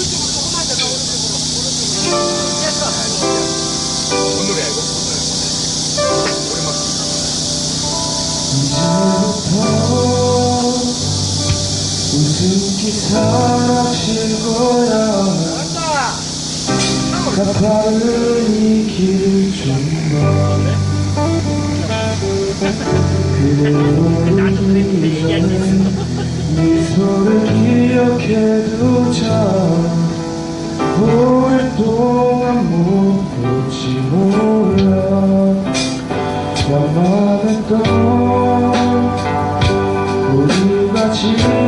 이거? 오랜만에 웃음기 사라질 거야 가파른 이 길을 좀더 그대로 情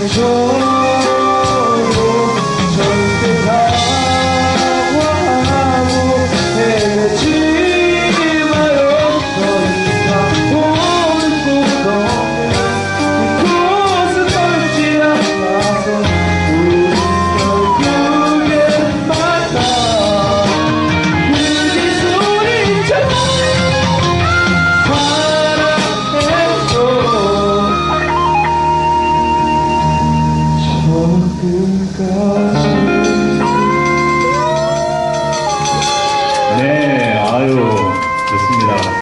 joy. 꿈까지 네 아유.